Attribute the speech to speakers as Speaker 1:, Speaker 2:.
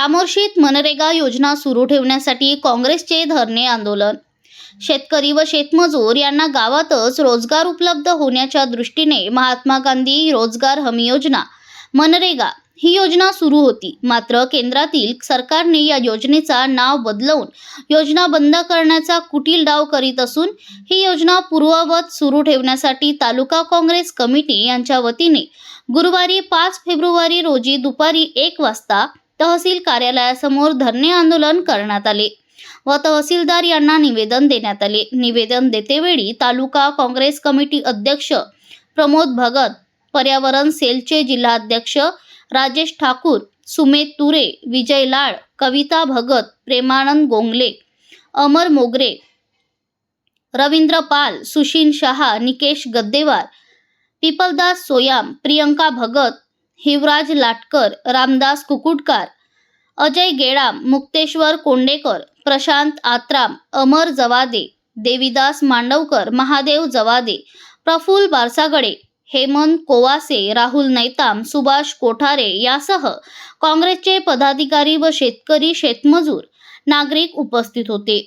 Speaker 1: चामोर्शीत मनरेगा योजना सुरू ठेवण्यासाठी काँग्रेसचे धरणे आंदोलन. शेतकरी व शेतमजूर यांना गावातच रोजगार उपलब्ध होण्याच्या दृष्टीने महात्मा गांधी रोजगार हमी योजना मनरेगा ही योजना सुरू होती. मात्र केंद्रातील सरकारने या योजनेचा नाव बदलवून योजना बंद करण्याचा कुटील डाव करीत असून ही योजना पूर्ववत सुरू ठेवण्यासाठी तालुका काँग्रेस कमिटी यांच्या वतीने गुरुवारी पाच फेब्रुवारी रोजी दुपारी एक वाजता तहसील कार्यालयासमोर धरणे आंदोलन करण्यात आले व तहसीलदार यांना निवेदन देण्यात आले. निवेदन देतेवेळी तालुका काँग्रेस कमिटी अध्यक्ष प्रमोद भगत पर्यावरण सेलचे जिल्हाध्यक्ष राजेश ठाकूर सुमेध तुरे विजय लाड कविता भगत प्रेमानंद गोंगले अमर मोगरे रवींद्र पाल सुशीन शहा निकेश गद्देवार पिपलदास सोयाम प्रियंका भगत हिवराज लाटकर रामदास कुकुटकार अजय गेडाम मुक्तेश्वर कोंडेकर प्रशांत आत्राम अमर जवादे देविदास मांडवकर महादेव जवादे प्रफुल बारसागडे हेमंत कोवासे राहुल नैताम सुभाष कोठारे यासह काँग्रेसचे पदाधिकारी व शेतकरी शेतमजूर नागरिक उपस्थित होते.